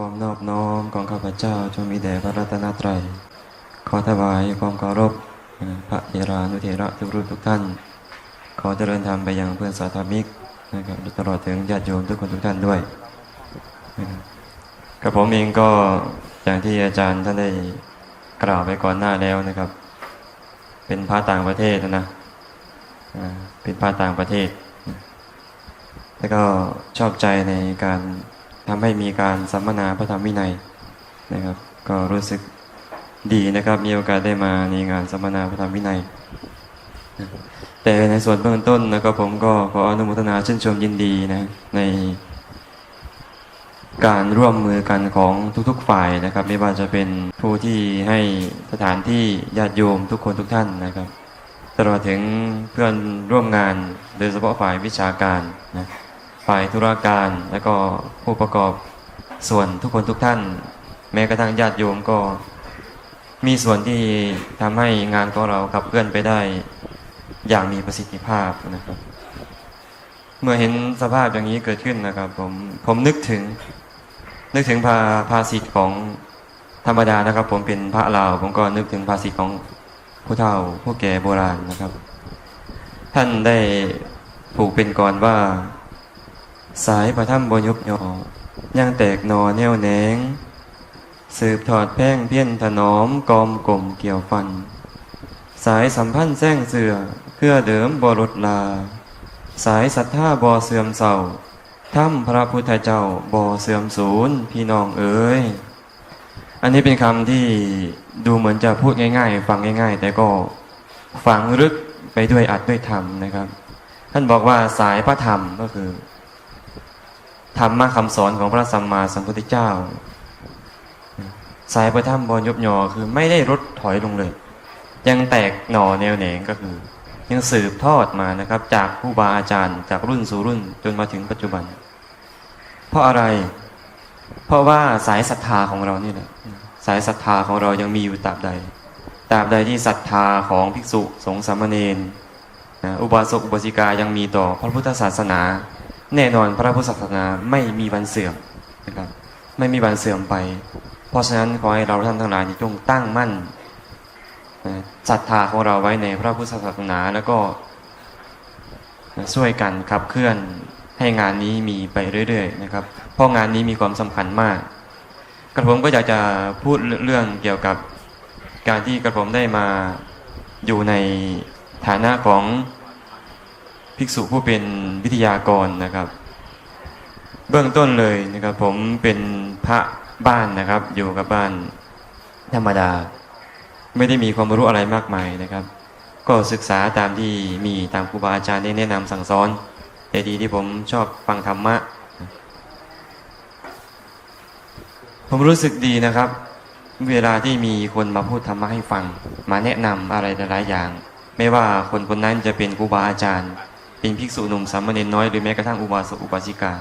ความนอบน้อมของข้าพเจ้าจงมีแด่พระรัตนตรัย ขอถวายความเคารพพระเถรานุเถระทุกรูปทุกท่าน ขอเจริญธรรมไปยังเพื่อนสาธมิกนะครับตลอดถึงญาติโยมทุกคนทุกท่านด้วยนะครับกับผมเองก็อย่างที่อาจารย์ท่านได้กล่าวไปก่อนหน้าแล้วนะครับ เป็นพระต่างประเทศนะนะเป็นพระต่างประเทศ แล้วก็ชอบใจในการ ทำให้มีการสัมมนาพระธรรมวินัยนะครับ ก็รู้สึกดีนะครับ มีโอกาสได้มาในงานสัมมนาพระธรรมวินัย แต่ในส่วนเบื้องต้นนะครับผมก็ขออนุโมทนาชื่นชมยินดีนะในการร่วมมือกันของทุกๆฝ่ายนะครับ ไม่ว่าจะเป็นผู้ที่ให้สถานที่ญาติโยมทุกคนทุกท่านนะครับ ตลอดถึงเพื่อนร่วมงานโดยเฉพาะฝ่ายวิชาการนะ ฝ่ายธุรการและก็ผู้ประกอบส่วนทุกคนทุกท่าน แม้กระทั่งญาติโยมก็มีส่วนที่ทำให้งานของเราขับเคลื่อนไปได้อย่างมีประสิทธิภาพนะครับ เมื่อเห็นสภาพอย่างนี้เกิดขึ้นนะครับ ผมผมนึกถึง นึกถึงภาภาษิตของธรรมดานะครับ ผมเป็นพระลาวผมก็นึกถึงภาษิตของผู้เฒ่าผู้แก่โบราณนะครับ ท่านได้ผูกเป็นกรว่า สายพระถ้ำบยุบยอยังแตกหนอแนวแหนง สืบถอดแพ่งเพี้ยนถนอมกอมกลมเกี่ยวฟัน สายสัมพันธ์แซงเสือเพื่อเดิมบรดลา สายศรัทธาบอเสื่อมเศร้าถ้ำพระพุทธเจ้าบอเสื่อมศูนย์พี่น้องเอ๋ยอันนี้เป็นคำที่ดูเหมือนจะพูดง่าย ๆ ฟังง่าย ๆ แต่ก็ฝังลึกไปด้วยอัดด้วยธรรมนะครับ ท่านบอกว่าสายพระธรรมก็คือ ธรรมะคำสอนของพระสัมมาสัมพุทธเจ้า สายพระธรรมบนยบยอคือไม่ได้ลดถอยลงเลย ยังแตกหน่อแนวแหนงก็คือ ยังสืบทอดมานะครับ จากผู้บาอาจารย์จากรุ่นสู่รุ่นจนมาถึงปัจจุบัน เพราะอะไร เพราะว่าสายศรัทธาของเรานี่แหละสายศรัทธาของเรายังมีอยู่ตราบใดตราบใดที่ศรัทธาของภิกษุสงฆ์สามเณรอุบาสกอุบาสิกายังมีต่อพระพุทธศาสนา แน่นอนพระพุทธศาสนาไม่มีวันเสื่อมนะครับไม่มีวันเสื่อมไป เพราะฉะนั้นขอให้เราท่านทั้งหลายจงตั้งมั่นศรัทธาของเราไว้ในพระพุทธศาสนาแล้วก็ช่วยกันขับเคลื่อนให้งานนี้มีไปเรื่อยๆนะครับ เพราะงานนี้มีความสำคัญมาก กระผมก็อยากจะพูดเรื่องเกี่ยวกับการที่กระผมได้มาอยู่ในฐานะของ ภิกษุผู้เป็นวิทยากรนะครับ เบื้องต้นเลยนะครับ ผมเป็นพระบ้านนะครับ อยู่กับบ้านธรรมดา ไม่ได้มีความรู้อะไรมากมายนะครับ ก็ศึกษาตามที่มีตามครูบาอาจารย์ได้แนะนำสั่งสอน แต่ดีที่ผมชอบฟังธรรมะ ผมรู้สึกดีนะครับ เวลาที่มีคนมาพูดธรรมะให้ฟัง มาแนะนำอะไรหลายๆอย่าง ไม่ว่าคนคนนั้นจะเป็นครูบาอาจารย์ เป็นภิกษุหนุ่มสามเณรน้อยหรือแม้กระทั่งอุบาสกอุบาสิกา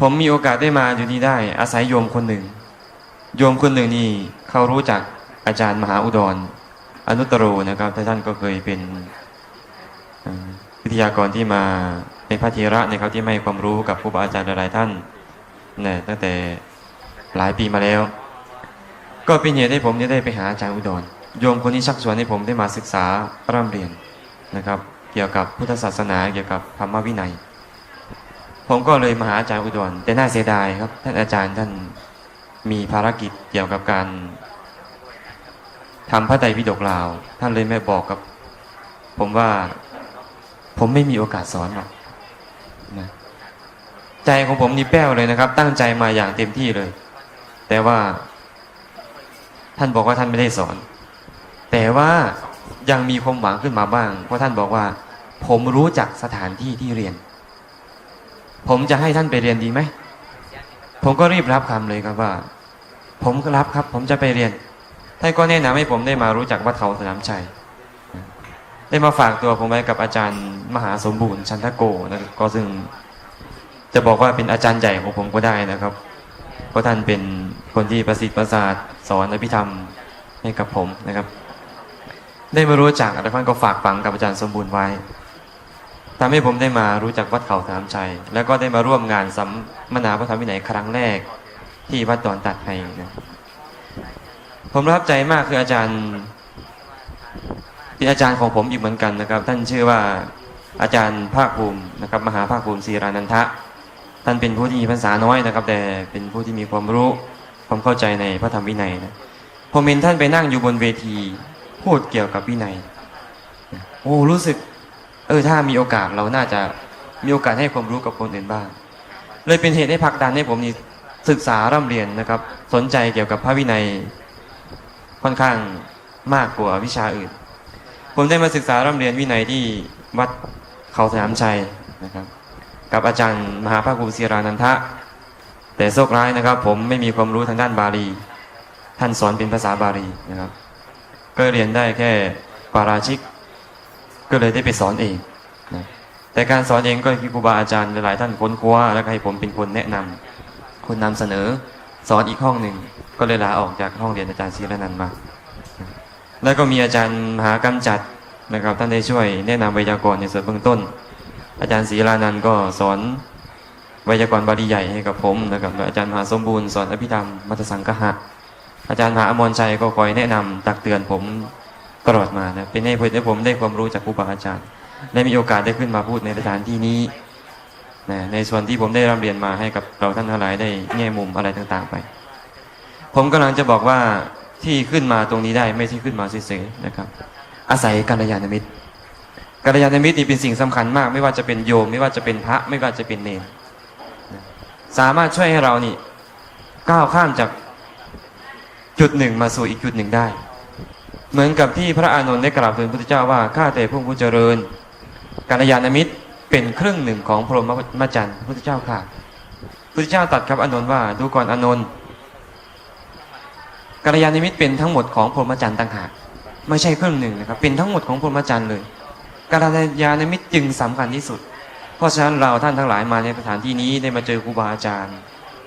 ผมมีโอกาสได้มาอยู่นี่ได้ อาศัยโยมคนหนึ่ง โยมคนหนึ่งนี่เขารู้จักอาจารย์มหาอุดร อนุตตโรนะครับท่านก็เคยเป็นวิทยากรที่มาเป็นพระเทระนะครับที่ไม่ให้ความรู้กับครูบาอาจารย์หลายท่านเนี่ยตั้งแต่หลายปีมาแล้ว ก็เป็นเหตุให้ผมได้ไปหาอาจารย์อุดร โยมคนนี้ชักชวนให้ผมได้มาศึกษาร่ำเรียนนะครับ กี่ยวกับพุทธศาสนาเกี่ยวกับธรรมวินัย ผมก็เลยมาหาอาจารย์อุดรแต่น่าเสียดายครับ ท่านอาจารย์ท่านมีภารกิจเกี่ยวกับการทำพระไตรปิฎกลาว ท่านเลยไม่บอกกับ ผมว่าผมไม่มีโอกาสสอนหรอกนะใจของผมนี่แป้วเลยนะครับ ตั้งใจมาอย่างเต็มที่เลย แต่ว่า ท่านบอกว่าท่านไม่ได้สอน แต่ว่ายังมีความหวังขึ้นมาบ้าง เพราะท่านบอกว่า ผมรู้จักสถานที่ที่เรียน ผมจะให้ท่านไปเรียนดีไหม ผมก็รีบรับคำเลยครับว่า ผมก็รับครับ ผมจะไปเรียน ท่านก็แนะนำให้ผมได้มารู้จักวัดเขาสนามชัย ได้มาฝากตัวผมไว้กับอาจารย์มหาสมบูรณ์ชันทโกนะครับก็ซึ่งจะบอกว่าเป็นอาจารย์ใหญ่ของผมก็ได้นะครับ เพราะท่านเป็นคนที่ประสิทธิ์ประสาทสอนอภิธรรมให้กับผมนะครับ ได้มารู้จักแล้วท่านก็ฝากฝังกับอาจารย์สมบูรณ์ไว้ ทำให้ผมได้มารู้จักวัดเขาสามชัย แล้วก็ได้มาร่วมงานสัมมนาพระธรรมวินัยครั้งแรก ที่วัดดอนตัดไฮนะผมรับใจมากคืออาจารย์เป็นอาจารย์ของผมอีกเหมือนกันนะครับ ท่านชื่อว่าอาจารย์ภาคภูมินะครับ มหาภาคภูมิศรีรานันทะ ท่านเป็นผู้ที่มีภาษาน้อยนะครับ แต่เป็นผู้ที่มีความรู้ความเข้าใจในพระธรรมวินัยนะผมเห็นท่านไปนั่งอยู่บนเวที พูดเกี่ยวกับวินัยโอ้รู้สึก เออถ้ามีโอกาสเราน่าจะมีโอกาสให้ความรู้กับคนอื่นบ้าง เลยเป็นเหตุให้ผลักดันให้ผมนี่ศึกษาร่ำเรียนนะครับ สนใจเกี่ยวกับพระวินัยค่อนข้างมากกว่าวิชาอื่น ผมได้มาศึกษาร่ำเรียนวินัยที่วัดเขาสนามชัยนะครับ กับอาจารย์มหาภาคภูมิศิรานันทะ แต่โชคร้ายนะครับ ผมไม่มีความรู้ทางด้านบาลี ท่านสอนเป็นภาษาบาลีนะครับ ก็เรียนได้แค่ปาราชิก ก็เลยได้ไปสอนเองนะแต่การสอนเองก็คือครูบาอาจารย์หลายท่านค้นคว้าแล้วให้ผมเป็นคนแนะนำคนนำเสนอสอนอีกห้องหนึ่งก็เลยลาออกจากห้องเรียนอาจารย์ศิรนันมา แล้วก็มีอาจารย์มหากำจัดนะครับท่านได้ช่วยแนะนำไวยากรณ์ในส่วนเบื้องต้น อาจารย์ศรีรานันก็สอนไวยากรณ์บาลีใหญ่ให้กับผมนะครับอาจารย์มหาสมบูรณ์สอนอภิธรรมมัทสังกหะอาจารย์มหาอมรชัยก็คอยแนะนำตักเตือนผม ตลอดมานะเป็นให้ผมได้ผมได้ความรู้จากครูบาอาจารย์ได้มีโอกาสได้ขึ้นมาพูดในสถานที่นี้นะในส่วนที่ผมได้ร่ำเรียนมาให้กับเราท่านทั้งหลายได้แง่มุมอะไรต่างๆไป ผมกำลังจะบอกว่าที่ขึ้นมาตรงนี้ได้ไม่ใช่ขึ้นมาเฉยๆนะครับ อาศัยกัลยาณมิตรกัลยาณมิตรนี่เป็นสิ่งสำคัญมาก ไม่ว่าจะเป็นโยม ไม่ว่าจะเป็นพระไม่ว่าจะเป็นเนรสามารถช่วยให้เรานี่ก้าวข้ามจากจุดหนึ่งมาสู่อีกจุดหนึ่งได้ เหมือนกับที่พระอานนท์ได้กล่าวถึงพระพุทธเจ้าว่าข้าแต่พระผู้เจริญกัลยาณมิตรเป็นครึ่งหนึ่งของพรหมจรรย์พระพุทธเจ้าค่ะพระพุทธเจ้าตรัสครับอานนท์ว่าดูก่อนอานนท์กัลยาณมิตรเป็นทั้งหมดของพรหมจรรย์ต่างหากไม่ใช่ครึ่งหนึ่งนะครับเป็นทั้งหมดของพรหมจรรย์เลยกัลยาณมิตรจึงสำคัญที่สุด เพราะฉะนั้นเราท่านทั้งหลายมาในสถานที่นี้ได้มาเจอครูบาอาจารย์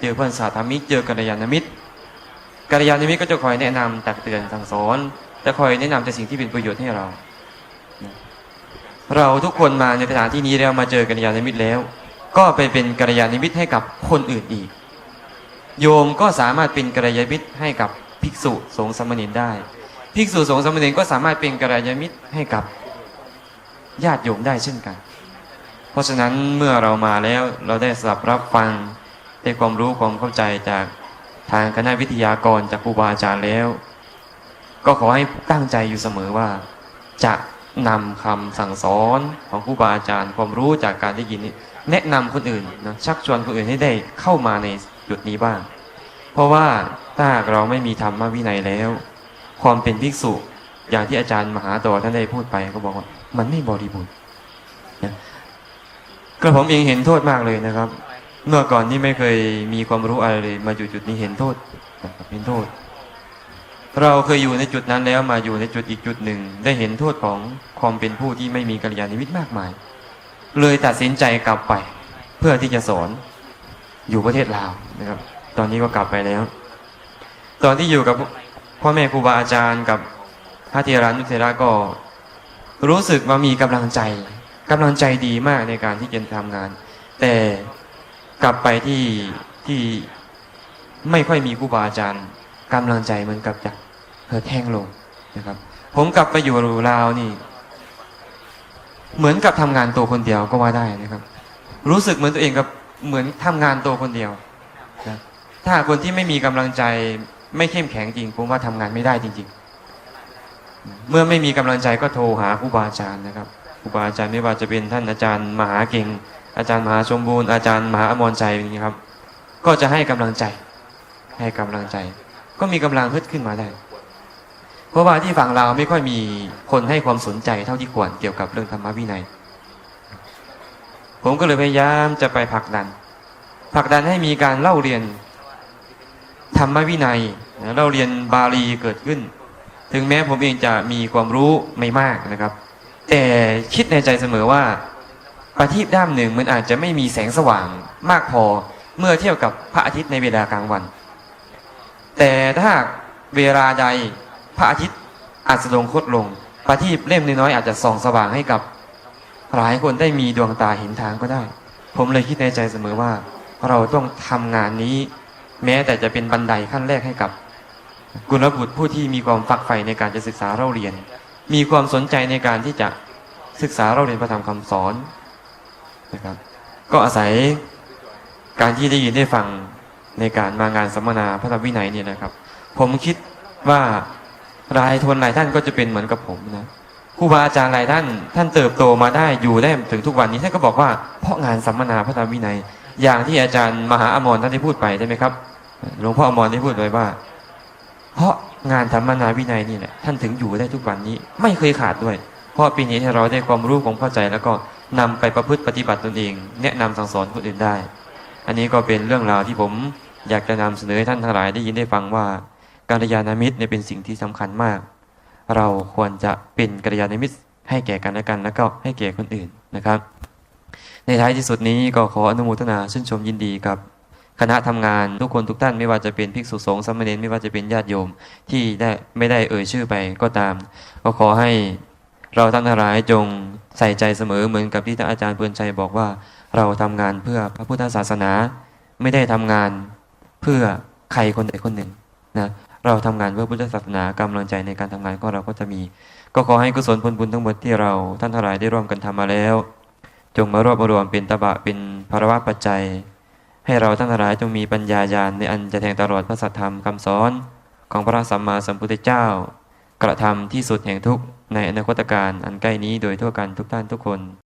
เจอเพื่อนสาธมิกเจอกัลยาณมิตรกัลยาณมิตรก็จะคอยแนะนำตักเตือนสั่งสอน จะคอยแนะนำแต่สิ่งที่เป็นประโยชน์ให้เรา เราทุกคนมาในสถานที่นี้แล้วมาเจอกัลยาณมิตรแล้ว ก็ไปเป็นกัลยาณมิตรให้กับคนอื่นอีก โยมก็สามารถเป็นกัลยาณมิตรให้กับภิกษุสงฆ์สมณรได้ภิกษุสงฆ์สมณรก็สามารถเป็นกัลยาณมิตรให้กับญาติโยมได้เช่นกัน เพราะฉะนั้นเมื่อเรามาแล้วเราได้สับรับฟังได้ความรู้ความเข้าใจจากทางคณะวิทยากรจากครูบาอาจารย์แล้ว ก็ขอให้ตั้งใจอยู่เสมอว่า จะนำคำสั่งสอนของครูบาอาจารย์ ความรู้จากการได้ยินนี้แนะนำคนอื่นนะชักชวนคนอื่นให้ได้เข้ามาในจุดนี้บ้าง เพราะว่าถ้าเราไม่มีธรรมวินัยแล้ว ความเป็นภิกษุอย่างที่อาจารย์มหาตอท่านได้พูดไปก็บอกว่ามันไม่บริบูรณ์นะกระผมเองเห็นโทษมากเลยนะครับ เมื่อก่อนนี่ไม่เคยมีความรู้อะไรเลย มาอยู่จุดนี้เห็นโทษเห็นโทษ เราเคยอยู่ในจุดนั้นแล้วมาอยู่ในจุดอีกจุดหนึ่ง ได้เห็นโทษของความเป็นผู้ที่ไม่มีกัลยาณมิตรมากมาย เลยตัดสินใจกลับไป เพื่อที่จะสอนอยู่ประเทศลาวนะครับ ตอนนี้ก็กลับไปแล้ว ตอนที่อยู่กับพ่อแม่ครูบาอาจารย์กับพระเทรานุเทระก็รู้สึกว่ามีกำลังใจกำลังใจดีมากในการที่จะทำงาน แต่กลับไปที่ที่ไม่ค่อยมีครูบาอาจารย์กำลังใจเหมือนกับจะ เหิดแห้งลงนะครับ ผมกลับไปอยู่ลาวนี่ เหมือนกับทำงานตัวคนเดียวก็ว่าได้นะครับ รู้สึกเหมือนตัวเองกับเหมือนทำงานตัวคนเดียวนะถ้าคนที่ไม่มีกำลังใจไม่เข้มแข็งจริงผมว่าทำงานไม่ได้จริง ๆ เมื่อไม่มีกำลังใจก็โทรหาครูบาอาจารย์นะครับครูบาอาจารย์ไม่ว่าจะเป็นท่านอาจารย์มหาเก่ง อาจารย์มหาสมบูรณ์อาจารย์มหาอมรชัยอย่างนี้ครับ ก็จะให้กำลังใจ ให้กำลังใจ ก็มีกำลังฮึดขึ้นมาได้ ราะว่าที่ฝั่งเราไม่ค่อยมีคนให้ความสนใจเท่าที่ควรเกี่ยวกับเรื่องธรรมวินัย ผมก็เลยพยายามจะไปผลักดันผลักดันให้มีการเล่าเรียนธรรมวินัยนะเล่าเรียนบาลีเกิดขึ้น ถึงแม้ผมเองจะมีความรู้ไม่มากนะครับ แต่คิดในใจเสมอว่าประทีปด้ามหนึ่งมันอาจจะไม่มีแสงสว่างมากพอเมื่อเทียบกับพระอาทิตย์ในเวลากลางวัน แต่ถ้าเวลาใด พระอาทิตย์อาจจะลงคดลงประทีปเล่มน้อยๆอาจจะส่องสว่างให้กับ หลายคนได้มีดวงตาเห็นทางก็ได้ ผมเลยคิดในใจเสมอว่า เราต้องทำงานนี้ แม้แต่จะเป็นบันไดขั้นแรกให้กับ กุลบุตรผู้ที่มีความฝักใฝ่ในการจะศึกษาเราเรียน มีความสนใจในการที่จะศึกษาเราเรียนพระธรรมคำสอนนะครับ ก็อาศัยการที่ได้ยินได้ฟังในการมางานสัมมนาพระธรรมวินัยเนี่ยนะครับ ผมคิดว่า รายทวนหลายท่านก็จะเป็นเหมือนกับผมนะครูบาอาจารย์หลายท่าน ท่านเติบโตมาได้อยู่ได้ถึงทุกวันนี้ท่านก็บอกว่าเพราะงานสัมมนาพระธรรมวินัย อย่างที่อาจารย์มหาอมรท่านได้พูดไปใช่ไหมครับหลวงพ่ออมรได้พูดไว้ว่า เพราะงานธรรมนาวินัยนี่แหละท่านถึงอยู่ได้ทุกวันนี้ ไม่เคยขาดด้วย เพราะปีนี้เราได้ความรู้ความเข้าใจ แล้วก็นำไปประพฤติปฏิบัติตนเอง แนะนำสั่งสอนคนอื่นได้ อันนี้ก็เป็นเรื่องราวที่ผมอยากจะนำเสนอให้ท่านทั้งหลายได้ยินได้ฟังว่า การยานามิตรเนี่ยเป็นสิ่งที่สำคัญมาก เราควรจะเป็นกัลยาณมิตรให้แก่กันและกัน แล้วก็ให้แก่คนอื่นนะครับ ในท้ายที่สุดนี้ก็ขออนุโมทนาชื่นชมยินดีกับคณะทำงานทุกคนทุกท่านไม่ว่าจะเป็นภิกษุสงฆ์สามเณรไม่ว่าจะเป็นญาติโยมที่ได้ไม่ได้เอ่ยชื่อไปก็ตาม ก็ขอให้เราทั้งหลายจงใส่ใจเสมอเหมือนกับที่ท่านอาจารย์เปือนชัยบอกว่าเราทำงานเพื่อพระพุทธศาสนา ไม่ได้ทำงานเพื่อใครคนใดคนหนึ่งนะ เราทำงานเพื่อพุทธศาสนากำลังใจในการทำงานของเราก็จะมี ก็ขอให้กุศลผลบุญทั้งหมดที่เรา ท่านทั้งหลายได้ร่วมกันทำมาแล้ว จงมารวบรวมเป็นตบะเป็นภารวะปัจจัย ให้เราทั้งหลายจงมีปัญญาญาณในอันจะแทงตลอดพระสัทธรรมคำสอน ของพระสัมมาสัมพุทธเจ้า กระทำที่สุดแห่งทุกในอนาคตการอันใกล้นี้โดยทั่วกันทุกท่านทุกคน